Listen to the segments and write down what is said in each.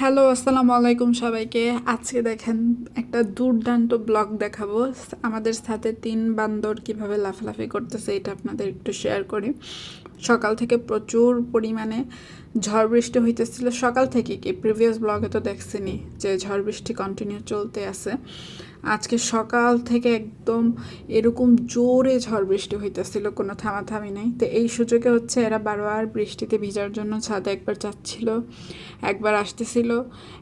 Hello, আসসালামু আলাইকুম সবাইকে। আজকে দেখেন একটা দুর্দান্ত ব্লগ দেখাবো। আমাদের সাথে তিন বান্দর কীভাবে লাফালাফি করতেছে, এটা আপনাদের একটু শেয়ার করি। সকাল থেকে প্রচুর পরিমাণে ঝড় বৃষ্টি হইতেছিল। সকাল থেকে কি? প্রিভিয়াস ব্লগে তো দেখছেনি যে ঝড় বৃষ্টি কন্টিনিউ চলতে আছে। আজকে সকাল থেকে একদম এরকম জোরে ঝড় বৃষ্টি হইতেছিল, কোনো থামাথামি নেই। তো এই সুযোগে হচ্ছে এরা বারবার বৃষ্টিতে ভিজার জন্য ছাদে একবার যাচ্ছিল, একবার আসতেছিল,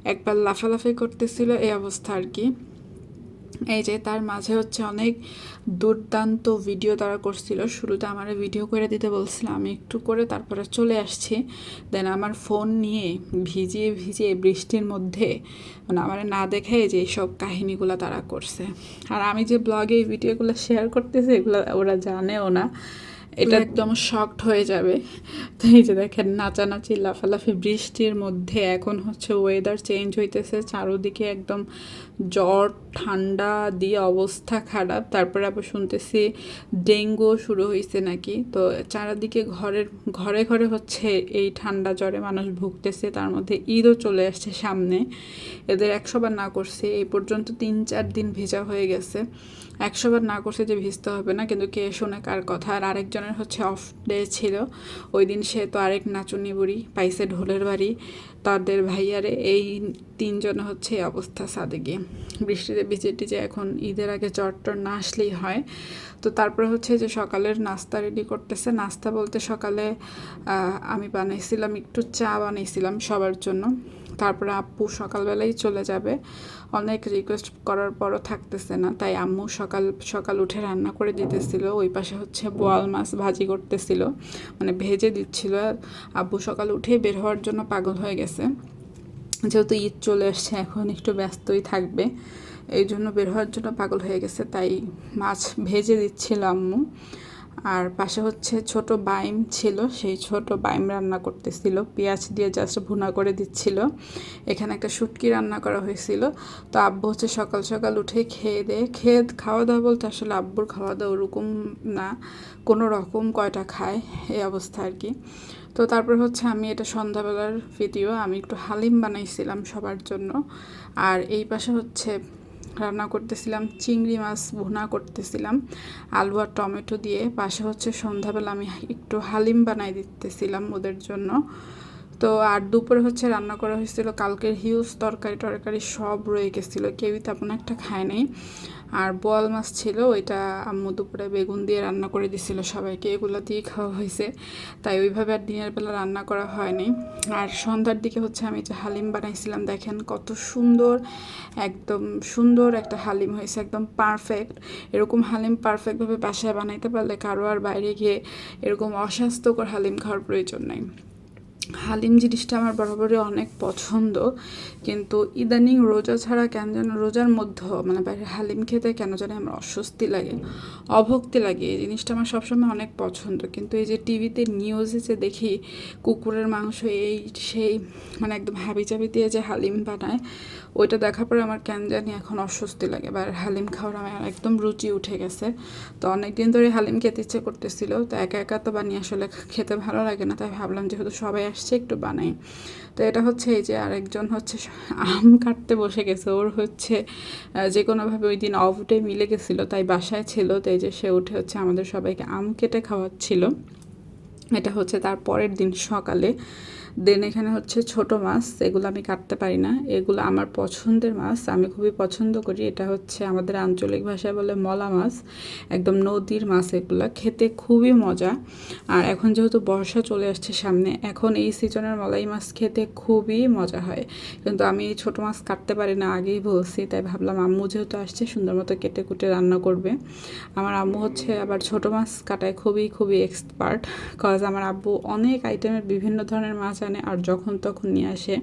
একবার লাফালাফি করতেছিল, এই অবস্থা আর কি। এই যে তার মাঝে হচ্ছে অনেক দুর্দান্ত ভিডিও তারা করছিল। শুরুতে আমার ভিডিও করে দিতে বলছিল, আমি একটু করে তারপরে চলে আসছি। দেন আমার ফোন নিয়ে ভিজিয়ে ভিজিয়ে বৃষ্টির মধ্যে মানে আমার না দেখে যে সব কাহিনীগুলো তারা করছে। আর আমি যে ব্লগে এই ভিডিওগুলো শেয়ার করতেছি, এগুলো ওরা জানেও না। এটা একদম শক্ট হয়ে যাবে। তো এই যে দেখেন, নাচানাচি, লাফালাফি, বৃষ্টির মধ্যে এখন হচ্ছে ওয়েদার চেঞ্জ হইতেছে, চারোদিকে একদম জ্বর, ঠান্ডা দিয়ে অবস্থা খারাপ। তারপরে আবার শুনতেছি ডেঙ্গু শুরু হয়েছে নাকি? তো চারিদিকে ঘরের, ঘরে ঘরে হচ্ছে এই ঠান্ডা জ্বরে মানুষ ভুগতেছে, তার মধ্যে ঈদও চলে আসছে সামনে। এদের একশোবার না করছে, এই পর্যন্ত তিন চার দিন ভেজা হয়ে গেছে। একশোবার না করছে যে ভিজতে হবে না, কিন্তু কে শোনে কার কথা? আর আরেকজনের হচ্ছে অফ ডে ছিল। ওই দিন সে তো আরেক নাচুনি বুড়ি পাইছে ঢোলের বাড়ি। তাদের ভাইয়ারে এই তিনজন হচ্ছে অবস্থা সাদে গিয়ে। বৃষ্টিতে ভিজে যে এখন ঈদের আগে জ্বর টর না আসলেই হয়। তো তারপরে হচ্ছে যে সকালের নাস্তা রেডি করতেছে। নাস্তা বলতে সকালে আমি বানাইছিলাম, একটু চা বানাইছিলাম সবার জন্য। তারপরে আপ্পু সকালবেলাই চলে যাবে। অনেক রিকোয়েস্ট করার পরও থাকতেছে না। তাই আম্মু সকাল সকাল উঠে রান্না করে দিতেছিল। ওই পাশে হচ্ছে বোয়াল মাছ ভাজি করতেছিল। মানে ভেজে দিচ্ছিল। আব্বু সকাল উঠেই বের হওয়ার জন্য পাগল হয়ে গেছে। যেহেতু ঈদ চলে আসছে, এখন একটু ব্যস্তই থাকবে। এই জন্য বের হওয়ার জন্য পাগল হয়ে গেছে। তাই মাছ ভেজে দিচ্ছিল আম্মু। আর পাশে হচ্ছে ছোট বাইম ছিল, সেই ছোট বাইম রান্না করতেছিল। পেঁয়াজ দিয়ে জাস্ট ভুনা করে দিচ্ছিল। এখানে একটা শুটকি রান্না করা হয়েছিল। তো আব্বু হচ্ছে সকাল সকাল উঠে খেয়ে দেয়ে খেয়ে খাওয়া দাওয়া বলতে আসলে আব্বুর খাওয়া দাওয়া ওরকম না, কোনো রকম কয়টা খায়, এই অবস্থা আর কি। তো তারপর হচ্ছে আমি এটা সন্ধ্যাবেলার ভিডিও আমি একটু হালিম বানাইছিলাম সবার জন্য। আর এই পাশে হচ্ছে রান্না করতেছিলাম, চিংড়ি মাছ ভুনা করতেছিলাম, আলু আর টমেটো দিয়ে। পাশে হচ্ছে সন্ধ্যাবেলা আমি একটু হালিম বানাই দিতেছিলাম ওদের জন্য। তো আর দুপুরে হচ্ছে রান্না করা হয়েছিল, কালকের হিউজ তরকারি টরকারি সব রয়ে গেছিল, কেউই তেমন একটা খায় নাই। আর বোয়াল মাছ ছিল, ওইটা আম্মু দুপুরে বেগুন দিয়ে রান্না করে দিছিল সবাইকে, এগুলো দিয়ে খাওয়া হয়েছে। তাই ওইভাবে আর দিনের বেলা রান্না করা হয়নি। আর সন্ধ্যার দিকে হচ্ছে আমি যে হালিম বানাইছিলাম, দেখেন কত সুন্দর, একদম সুন্দর একটা হালিম হয়েছে, একদম পারফেক্ট এরকম হালিম পারফেক্টভাবে বাসায় বানাইতে পারলে কারও আর বাইরে গিয়ে এরকম অস্বাস্থ্যকর হালিম খাওয়ার প্রয়োজন নেই। হালিম জিনিসটা আমার বরাবরই অনেক পছন্দ, কিন্তু ইদানিং রোজা ছাড়া কেন যেন, রোজার মধ্যে মানে বাইরে হালিম খেতে কেন যেন আমার অস্বস্তি লাগে, অভক্তি লাগে, এই জিনিসটা আমার সবসময় অনেক পছন্দ। কিন্তু এই যে টিভিতে নিউজে যে দেখি কুকুরের মাংস এই সেই মানে একদম হাবি চাবি দিয়ে যে হালিম বানায় ওইটা দেখার পরে আমার কেন জানি এখন অস্বস্তি লাগে। বা হালিম খাওয়ার আমার একদম রুচি উঠে গেছে। তো অনেক দিন ধরে হালিম খেতে ইচ্ছে করতেছিল। তো একা একা তো বানিয়ে আসলে খেতে ভালো লাগে না। তাই ভাবলাম যেহেতু সবাই আসছে, একটু বানাই। তো এটা হচ্ছে এই যে আরেকজন হচ্ছে আম কাটতে বসে গেছে। ওর হচ্ছে যে কোনোভাবে ওই দিন অফ ডে মিলে গেছিল, তাই বাসায় ছিল। তো এই যে সে উঠে হচ্ছে আমাদের সবাইকে আম কেটে খাওয়াচ্ছিল। এটা হচ্ছে তার পরের দিন সকালে। দেন এখানে হচ্ছে ছোট মাছ, এগুলো আমি কাটতে পারি না। এগুলো আমার পছন্দের মাছ, আমি খুবই পছন্দ করি। এটা হচ্ছে আমাদের আঞ্চলিক ভাষায় বলে মলা মাছ। একদম নদীর মাছ এগুলো, খেতে খুবই মজা। আর এখন যেহেতু বর্ষা চলে আসছে সামনে, এখন এই সিজনের মলাই মাছ খেতে খুবই মজা হয়। কিন্তু আমি ছোটো মাছ কাটতে পারি না, আগেই বলছি, তাই ভাবলাম আম্মু যেহেতু আসছে, সুন্দর মতো কেটে কুটে রান্না করবে। আমার আম্মু হচ্ছে আবার ছোটো মাছ কাটায় খুবই খুবই এক্সপার্ট কজ আমার আব্বু অনেক আইটেমের বিভিন্ন ধরনের মাছ আনে আর যখন তখন নিয়ে আসে।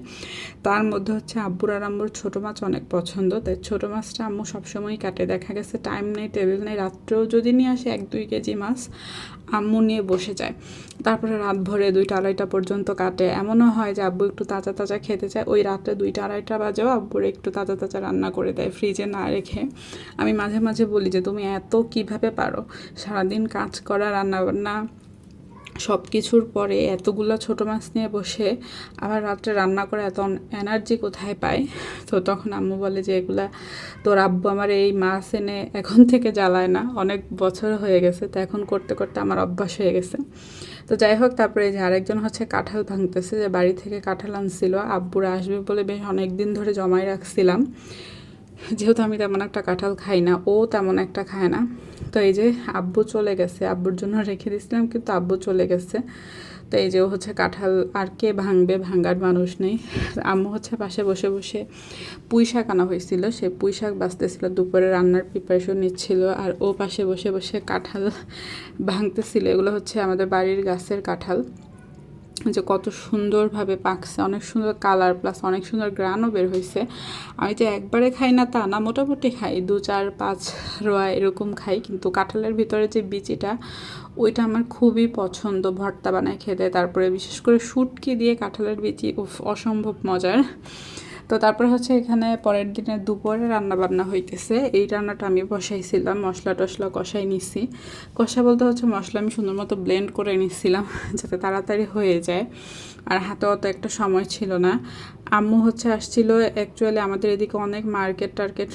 তার মধ্যে হচ্ছে আব্বুর আর আম্মুর ছোটো মাছ অনেক পছন্দ। তাই ছোটো মাছটা আম্মু সবসময়ই কাটে। দেখা গেছে টাইম নেই টেবিল নেই। রাত্রেও যদি নিয়ে আসে এক দুই কেজি মাছ, আম্মু নিয়ে বসে যায়। তারপরে রাত ভরে দুইটা আড়াইটা পর্যন্ত কাটে। এমনও হয় যে আব্বু একটু তাজা তাজা খেতে চায়। ওই রাত্রে দুইটা আড়াইটা বাজেও আব্বুর একটু তাজা তাজা রান্না করে দেয় ফ্রিজে না রেখে। আমি মাঝে মাঝে বলি যে, তুমি এত কীভাবে পারো? সারাদিন কাজ করা, রান্নাবান্না সব কিছুর পরে এতগুলো ছোট মাছ নিয়ে বসে আবার রাত্রে রান্না করে এত এনার্জি কোথায় পায়? তো তখন আম্মু বলে যে, এগুলা তোর আব্বু আমার এই মাছ এনে এখন থেকে জ্বালায় না। অনেক বছর হয়ে গেছে, তো এখন করতে করতে আমার অভ্যাস হয়ে গেছে। তো যাই হোক, তারপরে যে আরেকজন হচ্ছে কাঁঠাল ভাঙতেছে, যে বাড়ি থেকে কাঁঠাল আনছিল। আব্বুরা আসবে বলে বেশ অনেক দিন ধরে জমাই রাখছিলাম। যেহেতু আমি তেমন একটা কাঁঠাল খাই না, ও তেমন একটা খায় না। তো এই যে আব্বু চলে গেছে, আব্বুর জন্য রেখে দিয়েছিলাম, কিন্তু আব্বু চলে গেছে। তো এই যে ও হচ্ছে কাঁঠাল আর কে ভাঙবে ভাঙার মানুষ নেই। আম্মু হচ্ছে পাশে বসে বসে পুঁই শাক আনা হয়েছিল, সে পুঁই শাক বাঁচতেছিল, দুপুরে রান্নার প্রিপারেশন নিচ্ছিল, আর ও পাশে বসে বসে কাঁঠাল ভাঙতেছিল। এগুলো হচ্ছে আমাদের বাড়ির গাছের কাঁঠাল। যে কত সুন্দরভাবে পাকছে, অনেক সুন্দর কালার প্লাস অনেক সুন্দর গ্রানও বের হয়েছে আমি যে একবারে খাই না তা না, মোটামুটি খাই। দু, চার, পাঁচ রোয়া এরকম খাই, কিন্তু কাঁঠালের ভিতরে যে বিচিটা, ওইটা আমার খুবই পছন্দ। ভর্তা বানায় খেতে, তারপরে বিশেষ করে শুটকি দিয়ে কাঁঠালের বিচি, উফ, অসম্ভব মজার। তো তারপরে হচ্ছে এখানে পরের দিনে দুপুরে রান্না বান্না হইতেছে। এই রান্নাটা আমি বসাইছিলাম, মশলা টশলা কষাই নিছি। কষা বলতে হচ্ছে মশলা আমি সুন্দর মতো ব্লেন্ড করে নিচ্ছিলাম যাতে তাড়াতাড়ি হয়ে যায়। আর হাতে অত একটা সময় ছিল না। আম্মু হচ্ছে আসছিল অ্যাকচুয়ালি আমাদের এদিকে অনেক মার্কেট টার্কেট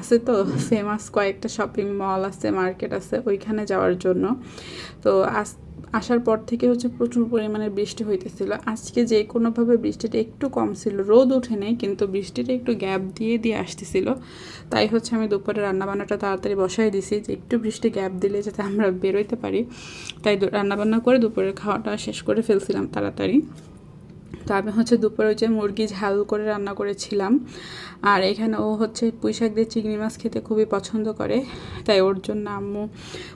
আছে তো ফেমাস কয়েকটা শপিং মল আছে মার্কেট আছে, ওইখানে যাওয়ার জন্য। তো আস আসার পর থেকে হচ্ছে প্রচুর পরিমাণে বৃষ্টি হইতেছিল। আজকে যে কোনোভাবে বৃষ্টিটা একটু কম ছিল, রোদ ওঠে নেই, কিন্তু বৃষ্টিটা একটু গ্যাপ দিয়ে দিয়ে আসতেছিল। তাই হচ্ছে আমি দুপুরে রান্নাবান্নাটা তাড়াতাড়ি বসাই দিছি যে একটু বৃষ্টি গ্যাপ দিলে যাতে আমরা বেরোইতে পারি। তাই রান্নাবান্না করে দুপুরের খাওয়াটা শেষ করে ফেলছিলাম তাড়াতাড়ি। তো আমি হচ্ছে দুপুরে যে মুরগি ঝাল করে রান্না করেছিলাম। আর এখানে ও হচ্ছে পুঁই শাক দিয়ে চিংড়ি মাছ খেতে খুবই পছন্দ করে। তাই ওর জন্য আম্মু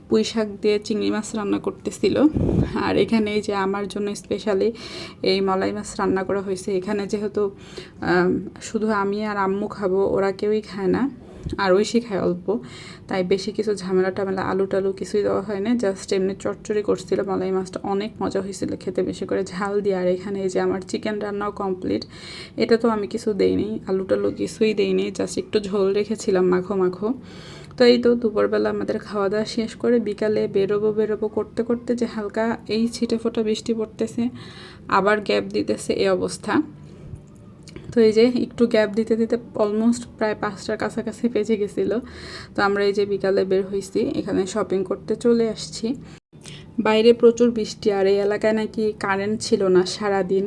পুঁই শাক দিয়ে চিংড়ি মাছ রান্না করতেছিল। আর এখানে এই যে আমার জন্য স্পেশালি এই মলাই মাছ রান্না করা হয়েছে। এখানে যেহেতু শুধু আমি আর আম্মু খাব, ওরা কেউই খায় না। আর ঐশী খায় অল্প। তাই বেশি কিছু ঝামেলা টামেলা, আলু টালু কিছুই দেওয়া হয় না জাস্ট এমনি চটচড়ি করছিল মালাই মাছটা। অনেক মজা হয়েছিল খেতে, বেশি করে ঝাল দিয়ে। আর এখানে এই যে আমার চিকেন রান্নাও কমপ্লিট এটা তো আমি কিছু দেইনি, আলু টালু কিছুই দেইনি জাস্ট একটু ঝোল রেখেছিলাম মাখো মাখো। তো এই তো দুপুরবেলা আমাদের খাওয়া দাওয়া শেষ করে বিকালে বেরোবো বেরোবো করতে করতে যে হালকা এই ছিটে ফোটা বৃষ্টি পড়তেছে, আবার গ্যাপ দিতেছে এই অবস্থা। তো এই যে একটু গ্যাপ দিতে দিতে অলমোস্ট প্রায় পাঁচটার কাছাকাছি বেজে গেছিল। তো আমরা এই যে বিকালে বের হয়েছি, এখানে শপিং করতে চলে আসছি। বাইরে প্রচুর বৃষ্টি, আর এই এলাকায় নাকি কারেন্ট ছিল না সারা দিন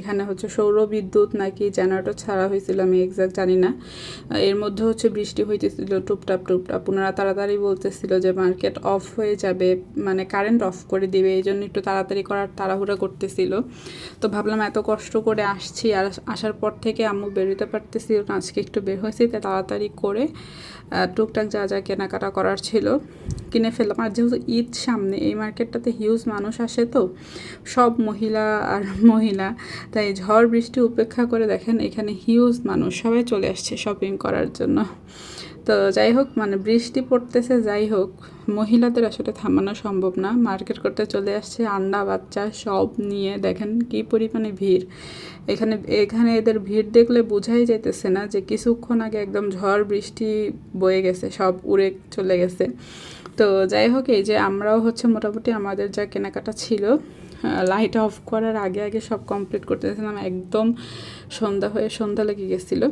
এখানে হচ্ছে সৌর বিদ্যুৎ নাকি জেনারেটর ছাড়া হয়েছিল, আমি এক্সাক্ট জানি না। এর মধ্যে হচ্ছে বৃষ্টি হইতেছিল, টুপটাপ টুপটাপ। ওনারা তাড়াতাড়ি বলতেছিল যে মার্কেট অফ হয়ে যাবে মানে কারেন্ট অফ করে দিবে এই জন্য একটু তাড়াতাড়ি করার তাড়াহুড়া করতেছিল। তো ভাবলাম এত কষ্ট করে আসছি, আর আসার পর থেকে আম্মু বেরোতে পারতেছিল আজকে একটু বের হয়েছি তাড়াতাড়ি করে টুকটাক যা যা কেনাকাটা করার ছিল, কিনে ফেললাম। আর যেহেতু ঈদ সামনে, এই মার্কেটটাতে হিউজ মানুষ আসে তো, সব মহিলা আর মহিলা, তাই ঝড় বৃষ্টি উপেক্ষা করে দেখেন এখানে হিউজ মানুষ সবাই চলে আসছে শপিং করার জন্য। তো যাই হোক মানে বৃষ্টি পড়তেছে, যাই হোক, মহিলাদের আসলে থামানো সম্ভব না। মার্কেট করতে চলে আসছে আন্ডা বাচ্চা সব নিয়ে। দেখেন কি পরিমাণে ভিড়। এখানে এখানে এদের ভিড় দেখলে বোঝাই যাইতেছে না যে কিছুক্ষণ আগে একদম ঝড় বৃষ্টি বয়ে গেছে, সব উড়ে চলে গেছে। তো যাই হোক, এই যে আমরাও হচ্ছে মোটামুটি আমাদের যা কেনাকাটা ছিল লাইট অফ করার আগে আগে সব কমপ্লিট করতেছিলাম। একদম সন্ধ্যা হয়ে সন্ধ্যা লেগে গেছিল।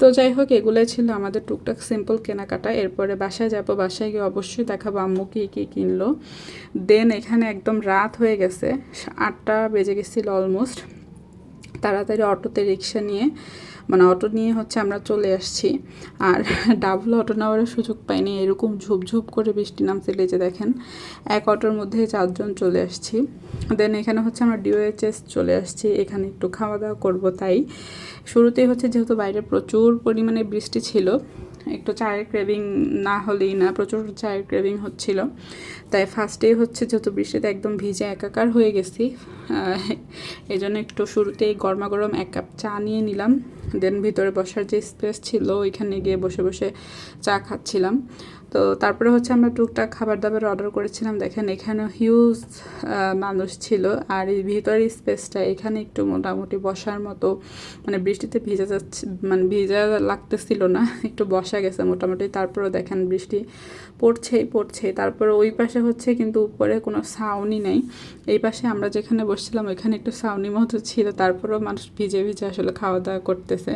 তো যাই হোক, এগুলোই ছিল আমাদের টুকটাক সিম্পল কেনাকাটা। এরপরে বাসায় যাব, বাসায় গিয়ে অবশ্যই দেখাবো আম্মু কী কী কিনলো। দেন এখানে একদম রাত হয়ে গেছে, আটটা বেজে গেছিল অলমোস্ট তাড়াতাড়ি অটোতে রিক্সা নিয়ে মানে অটো নিয়ে হচ্ছে আমরা চলে আসছি। আর ডাবল অটো নেওয়ার সুযোগ পাইনি। এরকম ঝুপঝুপ করে বৃষ্টি নামছে লেজে দেখেন, এক অটোর মধ্যে চারজন চলে আসছি। দেন এখানে হচ্ছে আমরা ডিওএইচএস চলে আসছি। এখানে একটু খাওয়া দাওয়া করব তাই। শুরুতেই হচ্ছে যেহেতু বাইরে প্রচুর পরিমাণে বৃষ্টি ছিল একটু চায়ের ক্রেভিং না হলেই না, প্রচুর চায়ের ক্রেভিং হচ্ছিল। তাই ফার্স্টেই হচ্ছে যেহেতু বৃষ্টিতে একদম ভিজে একাকার হয়ে গেছি এই জন্য একটু শুরুতেই গরমা গরম এক কাপ চা নিয়ে নিলাম। দেন ভিতরে বসার যে স্পেস ছিল, ওইখানে গিয়ে বসে বসে চা খাচ্ছিলাম। তো তারপরে হচ্ছে আমরা টুকটাক খাবার দাবার অর্ডার করেছিলাম। দেখেন এখানে হিউজ মানুষ ছিল। আর এই ভিতরের স্পেসটা এখানে একটু মোটামুটি বসার মতো মানে বৃষ্টিতে ভিজা যাচ্ছে মানে ভিজা লাগতেছিল না, একটু বসা গেছে মোটামুটি। তারপরেও দেখেন বৃষ্টি পড়ছেই পড়ছে তারপরে ওই পাশে হচ্ছে কিন্তু উপরে কোনো সাউনি নেই। এই পাশে আমরা যেখানে বসছিলাম, ওইখানে একটু সাউনি মতো ছিল। তারপরেও মানুষ ভিজে ভিজে আসলে খাওয়া দাওয়া করতেছে।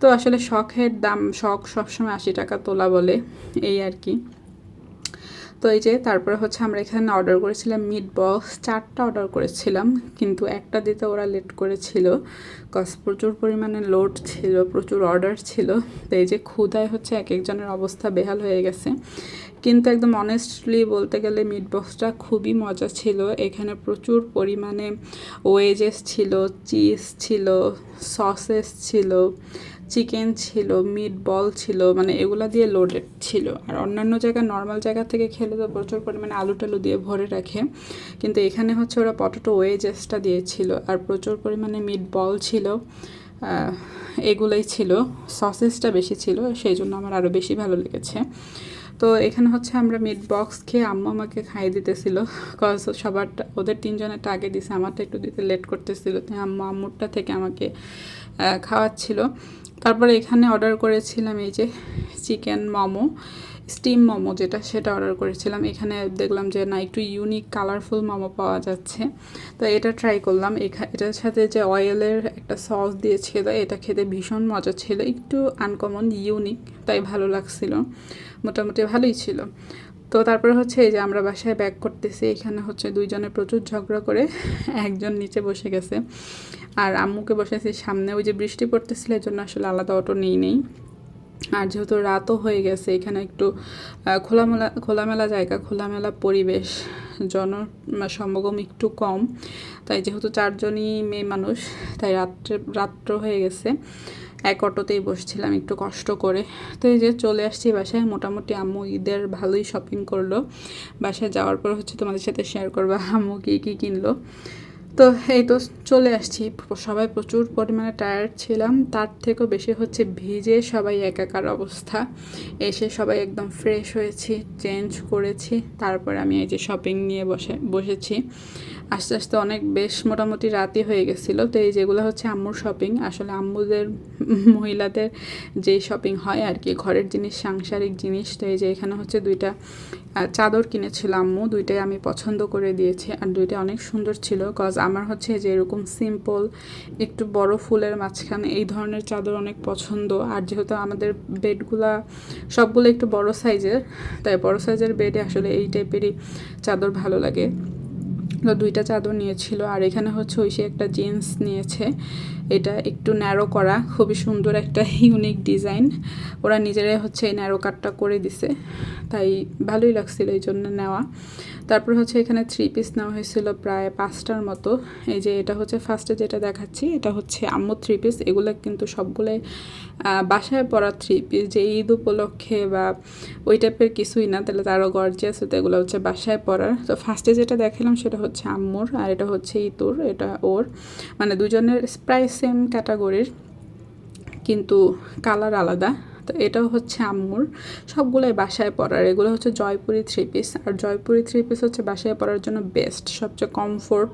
তো আসলে শখের দাম, শখ সবসময় আশি টাকা তোলা বলে, এই আর কি। তো এই যে তারপরে হচ্ছে আমরা এখানে অর্ডার করেছিলাম মিট বক্স চারটা অর্ডার করেছিলাম, কিন্তু একটা দিতে ওরা লেট করেছিল। কজ প্রচুর পরিমাণে লোড ছিল, প্রচুর অর্ডার ছিল। তো এই যে ক্ষুদায় হচ্ছে এক একজনের অবস্থা বেহাল হয়ে গেছে। কিন্তু একদম অনেস্টলি বলতে গেলে মিট বক্সটা খুবই মজা ছিল। এখানে প্রচুর পরিমাণে ওয়েজেস ছিল চিজ ছিল সসেস ছিল চিকেন ছিল মিট বল ছিল মানে এগুলো দিয়ে লোডেড ছিল। আর অন্যান্য জায়গায় নর্মাল জায়গা থেকে খেলে তো প্রচুর পরিমাণে আলু টালু দিয়ে ভরে রাখে। কিন্তু এখানে হচ্ছে ওরা পটেটো ওয়েজেসটা দিয়েছিল আর প্রচুর পরিমাণে মিট বল ছিল এগুলোই ছিল সসেসটা বেশি ছিল, সেই জন্য আমার আরও বেশি ভালো লেগেছে। তো এখানে হচ্ছে আমরা মিট বক্স খেয়ে আম্মু আমাকে খাইয়ে দিতেছিল কজ সবারটা ওদের তিনজনেরটা আগে দিছে, আমারটা একটু দিতে লেট করতেছিল আম্মু আম্মুরটা থেকে আমাকে খাওয়াচ্ছিল। তারপরে এখানে অর্ডার করেছিলাম এই যে চিকেন মোমো স্টিম মোমো যেটা সেটা অর্ডার করেছিলাম। এখানে দেখলাম যে না, একটু ইউনিক কালারফুল মোমো পাওয়া যাচ্ছে। তো এটা ট্রাই করলাম। এটার সাথে যে অয়েলের একটা সস দিয়েছিল এটা খেতে ভীষণ মজা ছিল। একটু আনকমন ইউনিক তাই ভালো লাগছিল। মোটামুটি ভালোই ছিল। তো তারপরে হচ্ছে এই যে আমরা বাসায় ব্যাক করতেছি, এখানে হচ্ছে দুইজনে প্রচুর ঝগড়া করে একজন নিচে বসে গেছে। আর আম্মুকে বসেছি সামনে, ওই যে বৃষ্টি পড়তেছিল এর জন্য আসলে আলাদা অটো নেই নেই। আর যেহেতু রাতও হয়ে গেছে, এখানে একটু খোলামেলা খোলামেলা জায়গা, খোলামেলা পরিবেশ, জন সমাগম একটু কম। তাই যেহেতু চারজনই মেয়ে মানুষ, তাই রাত্রে, রাত্র হয়ে গেছে। এক অটোতেই বসছিলাম একটু কষ্ট করে। তো এই যে চলে আসছি বাসায়। মোটামুটি আম্মু ঈদের ভালোই শপিং করল। বাসায় যাওয়ার পর হচ্ছে তোমাদের সাথে শেয়ার করব আম্মু কী কী কিনলো। তো এই তো চলে আসছি। সবাই প্রচুর পরিমাণে টায়ার্ড ছিলাম। তার থেকেও বেশি হচ্ছে ভিজে সবাই একাকার অবস্থা। এসে সবাই একদম ফ্রেশ হয়েছি চেঞ্জ করেছি। তারপর আমি এই যে শপিং নিয়ে বসে, বসেছি। আস্তে আস্তে অনেক বেশ মোটামুটি রাতই হয়ে গেছিল। তো এই যেগুলো হচ্ছে আম্মুর শপিং আসলে আম্মুদের, মহিলাদের যেই শপিং হয় আর কি, ঘরের জিনিস, সাংসারিক জিনিস, তো এই যে এখানে হচ্ছে দুইটা চাদর কিনেছিল আম্মু, দুইটাই আমি পছন্দ করে দিয়েছি আর দুইটা অনেক সুন্দর ছিল। কজ আমার হচ্ছে যে এরকম সিম্পল একটু বড় ফুলের মাঝখানে এই ধরনের চাদর অনেক পছন্দ। আর যেহেতু আমাদের বেডগুলা সবগুলো একটু বড় সাইজের তাই বড় সাইজের বেডে আসলে এই টাইপেরই চাদর ভালো লাগে। দুইটা চাদর নিয়েছিল। আর এখানে হচ্ছে ওই সে একটা জিন্স নিয়েছে। এটা একটু ন্যারো করা, খুবই সুন্দর একটা ইউনিক ডিজাইন ওরা নিজেরাই হচ্ছে এই ন্যারো কাটটা করে দিছে। তাই ভালোই লাগছিল এই জন্য নেওয়া। তারপর হচ্ছে এখানে থ্রি পিস নেওয়া হয়েছিল প্রায় পাঁচটার মতো। এই যে এটা হচ্ছে ফার্স্টে যেটা দেখাচ্ছি, এটা হচ্ছে আম্মু থ্রি পিস এগুলো কিন্তু সবগুলোই বাসায় পরা থ্রি পিস যে ঈদ উপলক্ষে বা ওই টাইপের কিছুই না, তাহলে তারও গর্জিয়াস হতো এগুলো হচ্ছে বাসায় পরার তো ফার্স্টে যেটা দেখালাম সেটা হচ্ছে আম্মুর, আর এটা হচ্ছে ইতুর, এটা ওর। মানে দুজনের প্রায় সেম ক্যাটাগরির কিন্তু কালার আলাদা। তো এটাও হচ্ছে আম্মুর। সবগুলোই বাসায় পরার। এগুলো হচ্ছে জয়পুরি থ্রি পিস আর জয়পুরি থ্রি পিস হচ্ছে বাসায় পরার জন্য বেস্ট সবচেয়ে কমফোর্ট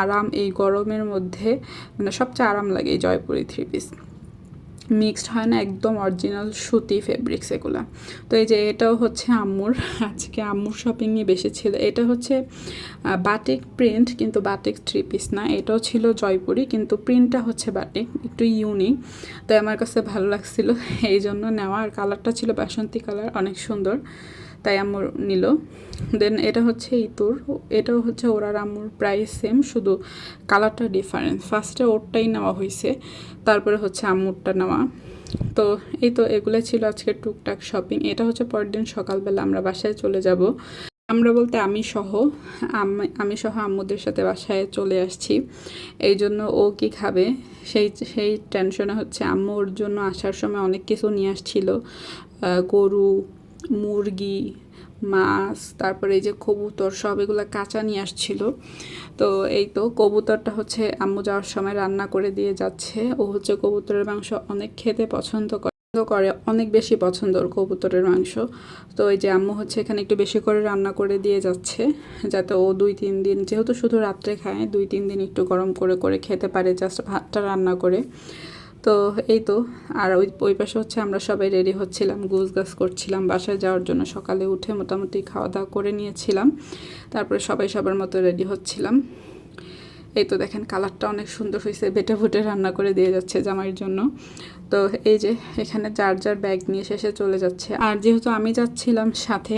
আরাম এই গরমের মধ্যে মানে সবচেয়ে আরাম লাগে এই জয়পুরি থ্রি পিস মিক্সড হয় না, একদম অরিজিনাল সুতি ফেব্রিক্স এগুলো। তো এই যে এটাও হচ্ছে আম্মুর, আজকে আম্মুর শপিংই বেশি ছিল। এটা হচ্ছে বাটিক প্রিন্ট কিন্তু বাটিক থ্রি পিস না। এটাও ছিল জয়পুরি, কিন্তু প্রিন্টটা হচ্ছে বাটিক একটু ইউনিক তাই আমার কাছে ভালো লাগছিল, এই জন্য নেওয়া। আর কালারটা ছিল বাসন্তী কালার অনেক সুন্দর। তাই আম্মুর নিল। দেন এটা হচ্ছে ইতুর এটাও হচ্ছে ওরার আম্মুর প্রাইস সেম শুধু কালারটা ডিফারেন্স ফার্স্টে ওরটাই নেওয়া হয়েছে, তারপরে হচ্ছে আম্মুরটা নেওয়া। তো এই তো এগুলো ছিল আজকে টুকটাক শপিং এটা হচ্ছে পরের দিন সকালবেলা আমরা বাসায় চলে যাব। আমরা বলতে আমি সহ আমি সহ আম্মুদের সাথে বাসায় চলে আসছি। এই জন্য ও কি খাবে? সেই সেই টেনশনে হচ্ছে আম্মু ওর জন্য আসার সময় অনেক কিছু নিয়ে আসছিল। গরু মুরগি, মাছ, তারপরে এই যে কবুতর, সব এগুলো কাঁচা নিয়ে আসছিল। তো এই তো কবুতরটা হচ্ছে আম্মু যাওয়ার সময় রান্না করে দিয়ে যাচ্ছে। ও হচ্ছে কবুতরের মাংস অনেক খেতে পছন্দ করে করে, অনেক বেশি পছন্দ ওর কবুতরের মাংস। তো এই যে আম্মু হচ্ছে এখানে একটু বেশি করে রান্না করে দিয়ে যাচ্ছে, যাতে ও দুই, তিন দিন, যেহেতু শুধু রাত্রে খায়, দুই, তিন দিন একটু গরম করে করে খেতে পারে, জাস্ট ভাতটা রান্না করে। তো এই তো, আর ওই ওই পাশে হচ্ছে আমরা সবাই রেডি হচ্ছিলাম গুজ গাছ করছিলাম, বাসায় যাওয়ার জন্য সকালে উঠে মোটামুটি খাওয়া দাওয়া করে নিয়েছিলাম, তারপরে সবাই সবার মতো রেডি হচ্ছিলাম। এই তো দেখেন কালারটা অনেক সুন্দর হয়েছে বেটে ফুটে রান্না করে দিয়ে যাচ্ছে জামাইয়ের জন্য। তো এই যে এখানে যার যার ব্যাগ নিয়ে শেষে চলে যাচ্ছে। আর যেহেতু আমি যাচ্ছিলাম সাথে,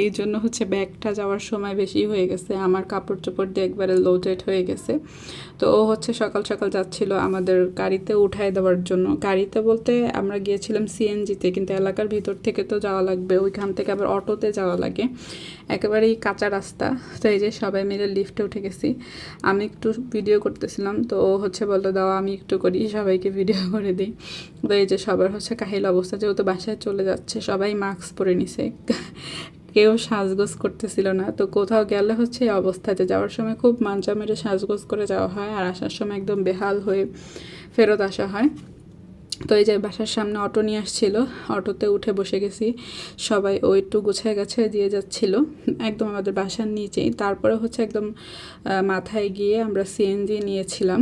এই জন্য হচ্ছে ব্যাগটা যাওয়ার সময় বেশি হয়ে গেছে। আমার কাপড় চোপড় দিয়ে একবারে লোডেড হয়ে গেছে। তো ও হচ্ছে সকাল সকাল যাচ্ছিল আমাদের গাড়িতে উঠায় দেওয়ার জন্য। গাড়িতে বলতে আমরা গিয়েছিলাম সিএনজিতে কিন্তু এলাকার ভিতর থেকে তো যাওয়া লাগবে। ওইখান থেকে আবার অটোতে যাওয়া লাগে। একেবারেই কাঁচা রাস্তা। তো এই যে সবাই মিলে লিফটে উঠে গেছি। আমি একটু ভিডিও করতেছিলাম। তো ও হচ্ছে বলল, দাও, আমি একটু করি। সবাইকে ভিডিও করে দিই। তো এই যে সবার হচ্ছে কাহিল অবস্থা, যেহেতু বাসায় চলে যাচ্ছে, সবাই মাস্ক পরে নিছে। কেউ সাজগোজ করতেছিল না। তো কোথাও গেলে হচ্ছে এই অবস্থাতে যাওয়ার সময় খুব মাঞ্জা মেরে সাজগোজ করে যাওয়া হয় আর আসার সময় একদম বেহাল হয়ে ফেরত আসা হয়। তো এই যে বাসার সামনে অটো নিয়ে আসছিল, অটোতে উঠে বসে গেছি। সবাই ও একটু গুছায় গাছায় দিয়ে যাচ্ছিল, একদম আমাদের বাসার নিচেই। তারপরে হচ্ছে একদম মাথায় গিয়ে আমরা সিএনজি নিয়েছিলাম।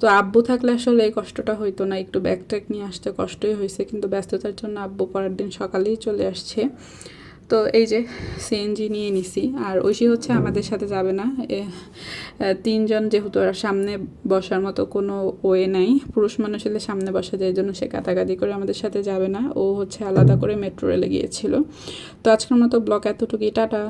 তো আব্বু থাকলে আসলে এই কষ্টটা হইতো না, একটু ব্যাগ ট্যাগ নিয়ে আসতে কষ্টই হয়েছে, কিন্তু ব্যস্ততার জন্য আব্বু পরের দিন সকালেই চলে আসছে। তো এই যে সিএনজি নিয়ে নিছি, আর ঐশী হচ্ছে আমাদের সাথে যাবে না তিনজন যেহেতু আর সামনে বসার মতো কোনো ওয়ে নাই, পুরুষ মানুষ হলে সামনে বসা যায় জন্য সে কাতাকাতি করে আমাদের সাথে যাবে না, ও হচ্ছে আলাদা করে মেট্রো রেলে গিয়েছিল। তো আজকের মতো ব্লগ এতটুকুই, টাটা।